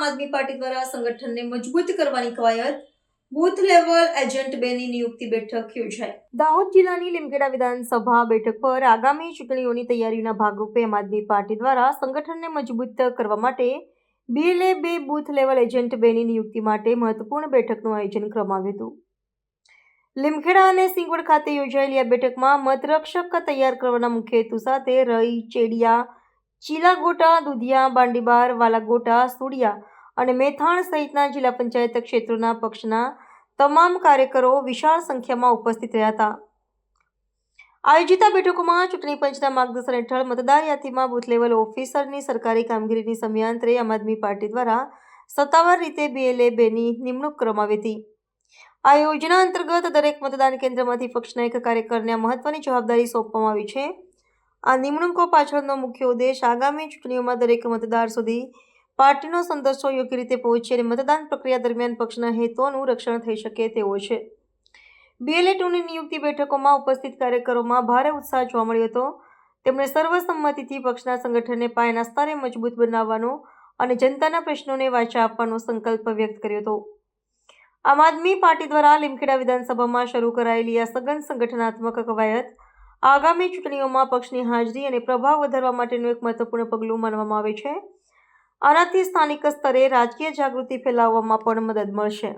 આદમી party દ્વારા સંગઠનને મજબૂત કરવાની કવાયત બૂથ લેવલ એજન્ટ બેની નિયુક્તિ બેઠક યોજાઈ. દાહોદ જિલ્લાની લીમખેડા વિધાનસભા બેઠક પર આગામી ચૂંટણીઓની તૈયારીના ભાગરૂપે આમ આદમી પાર્ટી દ્વારા સંગઠનને મજબૂત કરવા માટે બીએલએ બે બૂથ લેવલ એજન્ટ બેની નિયુક્તિ માટે મહત્વપૂર્ણ બેઠકનું આયોજન કરવામાં આવ્યું હતું. લીમખેડા અને સિંગવડ ખાતે યોજાયેલી આ બેઠકમાં મતરક્ષક તૈયાર કરવાના મુખ્ય હેતુ સાથે રઈ ચેડિયા ચીલાગોટા, દુધિયા, બાંડીબાર, વાલાગોટા, સુડિયા અને મેથાણ સહિતના જિલ્લા પંચાયત ક્ષેત્રોના પક્ષના તમામ કાર્યકરો વિશાળ સંખ્યામાં ઉપસ્થિત રહ્યા હતા. આયોજિત બેઠકોમાં ચૂંટણી પંચના માર્ગદર્શન હેઠળ મતદાર યાદીમાં બુથ લેવલ ઓફિસરની સરકારી કામગીરીની સમયાંતરે આમ આદમી પાર્ટી દ્વારા સત્તાવાર રીતે બીએલએ બેની નિમણૂક કરવામાં આવી હતી. આ યોજના અંતર્ગત દરેક મતદાન કેન્દ્રમાંથી પક્ષના એક કાર્યકરને મહત્વની જવાબદારી સોંપવામાં આવી છે. આ નિમણૂકો પાછળનો મુખ્ય ઉદ્દેશ આગામી ચૂંટણીઓમાં દરેક મતદાર સુધી પાર્ટીનો સંદેશો યોગ્ય રીતે પહોંચે અને મતદાન પ્રક્રિયા દરમિયાન પક્ષના હેતુઓનું રક્ષણ થઈ શકે તેવો છે. બીએલએ ટુની નિયુક્તિ બેઠકોમાં ઉપસ્થિત કાર્યકરોમાં ભારે ઉત્સાહ જોવા મળ્યો હતો. તેમણે સર્વસંમતિથી પક્ષના સંગઠનને પાયાના સ્તરે મજબૂત બનાવવાનો અને જનતાના પ્રશ્નોને વાચા આપવાનો સંકલ્પ વ્યક્ત કર્યો હતો. આમ આદમી પાર્ટી દ્વારા લીમખેડા વિધાનસભામાં શરૂ કરાયેલી આ સઘન સંગઠનાત્મક કવાયત આગામી ચૂંટણીઓમાં પક્ષની હાજરી અને પ્રભાવ વધારવા માટેનું એક મહત્વપૂર્ણ પગલું માનવામાં આવે છે. આનાથી સ્થાનિક સ્તરે રાજકીય જાગૃતિ ફેલાવવામાં પણ મદદ મળશે.